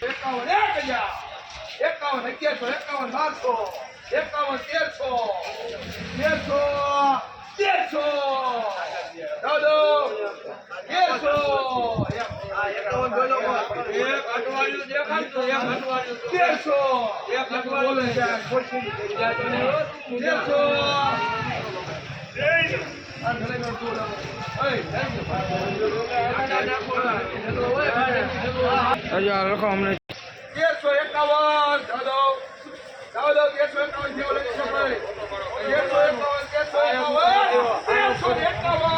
એકાવન એક હજાર એકાવન અગિયારસો એકાવન બારસો એકાવન તેરસો તેરસો તેરસો દાદો તેરસો એકાવન બોલો એક અઠવાડિયું દેખાડતો એક અઠવાડિયું તેરસો એક અઠવાડિયું તેરસો હજાર લખો અમને. તેરસો એકાવન દાદો દાદો તેરસો એકાવન જેવો લખી શકાય. તેરસો એકાવન તેરસો એકાવન તેરસો એકાવન.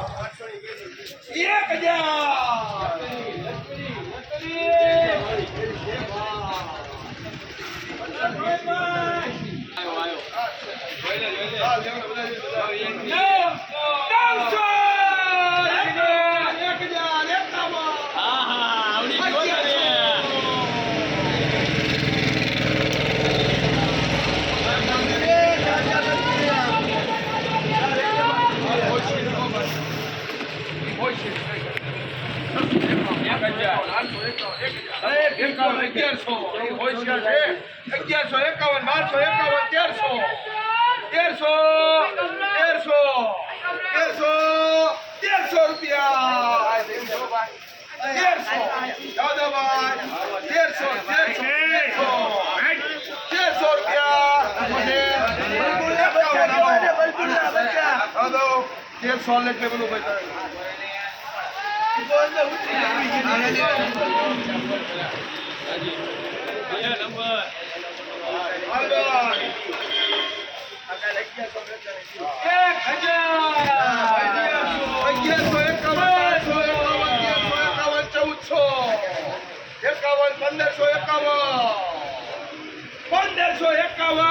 એક હજાર એક હજાર એક હજાર એક હજાર એક હજાર એકાવન અગિયારસો એક હજાર નવસો એક હજાર એકાવન અગિયારસો. એકાવન, બારસો એકાવન, તેરસો. તેરસો તેરસો તેરસો તેરસો રૂપિયા. તેરસો. તેરસો તેરસો તેરસો. તેરસો રૂપિયા. તેરસો એટલે પેલું ભાઈ. પંદરસો એકાવન પંદરસો એકાવન.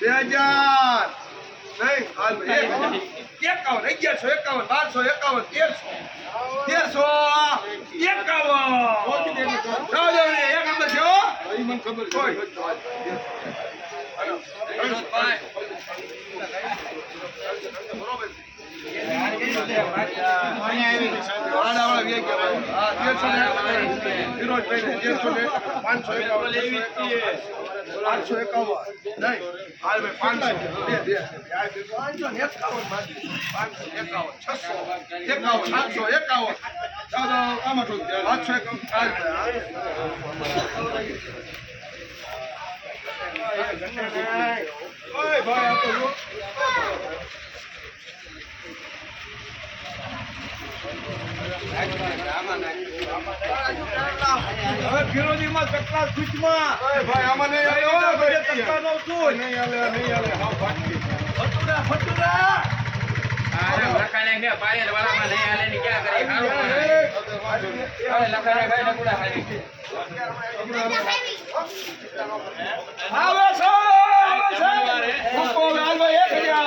બે હજાર નહીં એકાવન અગિયારસો એકાવન બારસો એકાવન તેરસો તેરસો એકાવન એક નંબર છે હો. કોઈ. બરોબર પાંચસો એકાવન. નહીં હાલ ભાઈ પાંચસો બે બે પાંચસો એકાવન પાંચસો છસો એકાવન સાતસો એકાવન પાંચસો એકાવન ભાઈ આ તો હવે ફિરોજીમાં કટલા સૂચમાં. ભાઈ આમાં નહીં હાલે, હો, બધે ભાઈ. નહીં હાલે, નહીં હાલે, હાવ ફાટી. ફટુરા, ફટુરા. અરે લખાણે કે પાયલ વાળામાં નહીં હાલે ને ક્યાં કરી હારું એ, કરે. અરે લખાણે ભાઈ નકુડા હાલી. આવે છે, આવે છે. ભૂકો લાલભાઈ એક હજાર.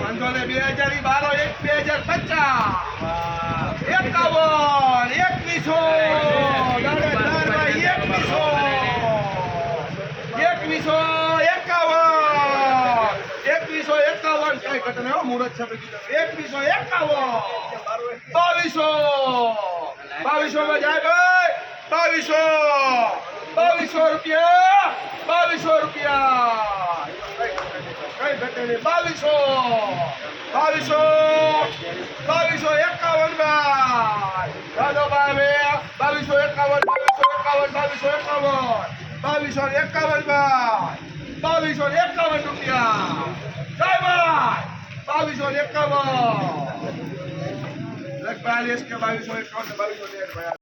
વાંધો ને બે હજાર બારો એક, બે હજાર પચાસ. એકાવન, એકવીસો. એકવીસો. એકવીસો એકાવન. એકવીસો એકાવન. કાંઈ ઘટે નહીં હો, મુહૂર્ત છે એકવીસો એકાવન. બાવીસો બાવીસો માં બાવીસો બાવીસો રૂપિયા બાવીસો નહીં બાવીસો બાવીસો બાવીસો એકાવન ભાઈ. દાદો ભાઈ બાવીસો એકાવન બાવીસો એકાવન બાવીસો એકાવન બાવીસો એકાવન ભાઈ. બાવીસો એકાવન રૂપિયા. જય ભાઈ. બાવીસો એકાવન. લગભગ બાવીસો એકાવન બાવીસો